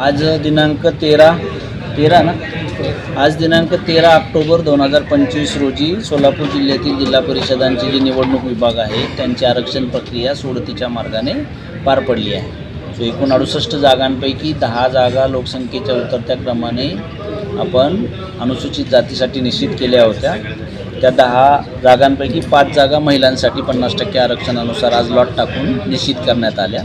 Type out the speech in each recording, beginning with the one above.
आज दिनांक तेरा तेरा ना? आज दिनांक तेरा ऑक्टोबर दोन हजार पंचवीस रोजी सोलापूर जिल्ह्यातील जिल्हा परिषदांची जी निवडणूक विभाग आहे त्यांची आरक्षण प्रक्रिया सोडतीच्या मार्गाने पार पडली आहे. सो एकूण अडुसष्ट जागांपैकी दहा जागा लोकसंख्येच्या उतरत्या क्रमाने आपण अनुसूचित जातीसाठी निश्चित केल्या होत्या. त्या दहा जागांपैकी पाच जागा महिलांसाठी पन्नास टक्के आरक्षणानुसार आज लॉट टाकून निश्चित करण्यात आल्या.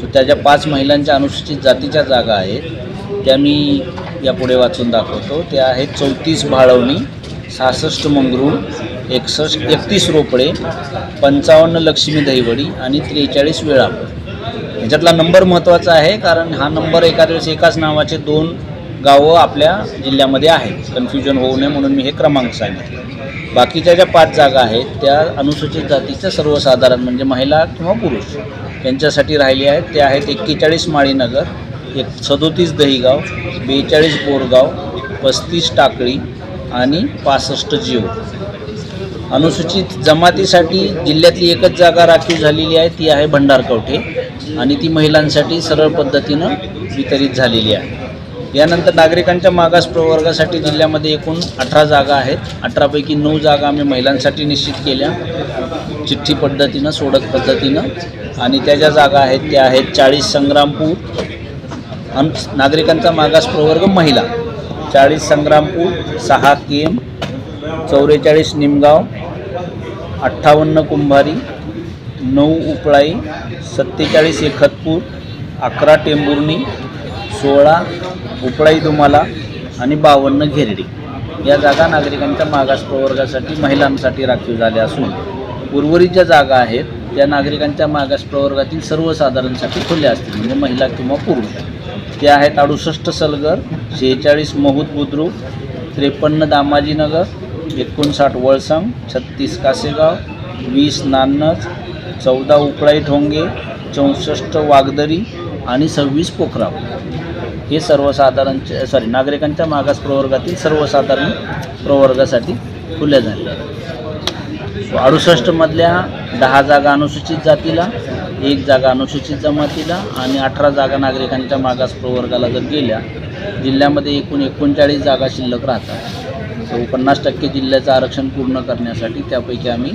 सो त्या ज्या पाच महिलांच्या अनुसूचित जातीच्या जागा आहेत त्या मी यापुढे वाचून दाखवतो. त्या आहेत चौतीस भाळवणी सहासष्ट मंगरूळ एकसष्ट एकतीस रोपडे पंचावन्न लक्ष्मी दहिवडी आणि त्रेचाळीस वेळापूर ह्याच्यातला नंबर महत्त्वाचा आहे कारण हा नंबर एका दिवस एकाच नावाचे दोन गावं आपल्या जिल्ह्यामध्ये आहेत. कन्फ्युजन होऊ नये म्हणून मी हे क्रमांक सांगितले. बाकीच्या ज्या पाच जागा आहेत त्या अनुसूचित जातीच्या सर्वसाधारण म्हणजे महिला किंवा पुरुष. त्यांच्यासाठी राहिली आहेत. ते आहेत एक्केचाळीस माळीनगर एक सदोतीस दहीगाव बेचाळीस बोरगाव पस्तीस टाकळी आणि पासष्ट जीव. अनुसूचित जमातीसाठी जिल्ह्यातली एकच जागा राखीव झालेली आहे ती आहे भंडारकवठे आणि ती महिलांसाठी सरळ पद्धतीनं वितरित झालेली आहे. यानंतर नागरिकांच्या मागास प्रवर्गासाठी जिल्ह्यामध्ये एकूण अठरा जागा आहेत. अठरापैकी नऊ जागा आम्ही महिलांसाठी निश्चित केल्या. चिठ्ठी पद्धतीनं सोडत पद्धतीनं आणि त्या ज्या जागा आहेत त्या आहेत चाळीस संग्रामपूर. अन नागरिकांचा मागास प्रवर्ग महिला. चाळीस संग्रामपूर सहा केम चौवेचाळीस निमगाव अठ्ठावन्न कुंभारी नऊ उपळाई सत्तेचाळीस एकतपूर अकरा टेंभुर्णी सोळा उपळाई दुमाला आणि बावन्न घेरडी. या जागा नागरिकांच्या मागास प्रवर्गासाठी महिलांसाठी राखीव झाल्या असून उर्वरित ज्या जागा आहेत त्या नागरिकांच्या मागास प्रवर्गातील सर्वसाधारणसाठी खुल्या असतील म्हणजे महिला किंवा पुरुष. त्या आहेत अडुसष्ट सलगर शेहेचाळीस महूद बुद्रुक त्रेपन्न दामाजीनगर एकोणसाठ वळसंग छत्तीस कासेगाव वीस नान्नज चौदा उपळाई ठोंगे चौसष्ट वागदरी आणि सव्वीस पोखराव. हे सर्वसाधारण सॉरी नागरिकांच्या मागास प्रवर्गातील सर्वसाधारण प्रवर्गासाठी खुल्या झाल्या आहेत. अडुसष्टमधल्या दहा जागा अनुसूचित जातीला एक जागा अनुसूचित जमातीला आणि अठरा जागा नागरिकांच्या मागास प्रवर्गाला जर गेल्या जिल्ह्यामध्ये एकूण एकोणचाळीस जागा शिल्लक राहतात. सो पन्नास टक्के जिल्ह्याचं आरक्षण पूर्ण करण्यासाठी त्यापैकी आम्ही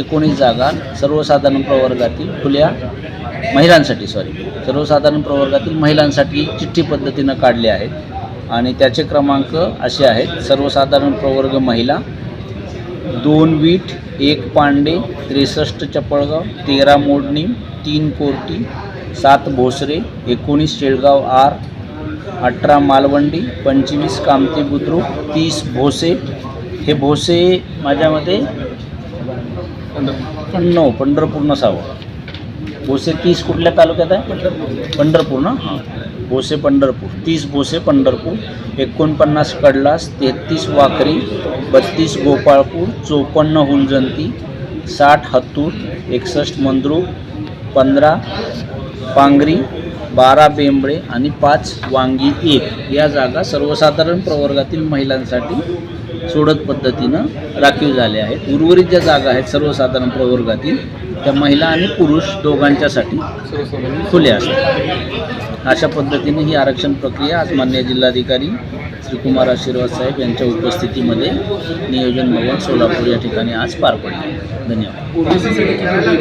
एकोणीस जागा सर्वसाधारण प्रवर्गातील खुल्या महिलांसाठी सॉरी सर्वसाधारण प्रवर्गातील महिलांसाठी चिठ्ठी पद्धतीनं काढले आहेत. आणि त्याचे क्रमांक असे आहेत सर्वसाधारण प्रवर्ग महिला दोन वीट एक पांडे त्रेसष्ट चपळगाव तेरा मोडणी तीन कोर्टी सात भोसरे एकोणीस शेळगाव आर अठरा मालवंडी पंचवीस कामती बुद्रुक तीस भोसे. हे भोसे माझ्यामध्ये नऊ पंढरपूर नसावं भोसे तीस कुठल्या तालुक्यात आहे? पंढरपूर ना? हां. बोसे पंढरपूर तीस बोसे पंढरपूर एकोणपन्नास कडलास तेहतीस वाकरी बत्तीस गोपाळपूर चोपन्न हुलजंती साठ हत्तूर एकसष्ट मंद्रुक पंधरा पांगरी बारा बेंबळे आणि पाच वांगी एक. या जागा सर्वसाधारण प्रवर्गातील महिलांसाठी सोडत पद्धतीनं राखीव झाल्या आहेत. उर्वरित ज्या जागा आहेत सर्वसाधारण प्रवर्गातील त्या महिला आणि पुरुष दोघांच्यासाठी खुल्या असतात. अशा पद्धतीने ही आरक्षण प्रक्रिया आज मान्य जिल्हाधिकारी श्रीकुमार आशीर्वाद साहेब यांच्या उपस्थितीमध्ये नियोजन भवन सोलापूर या ठिकाणी आज पार पडली. धन्यवाद.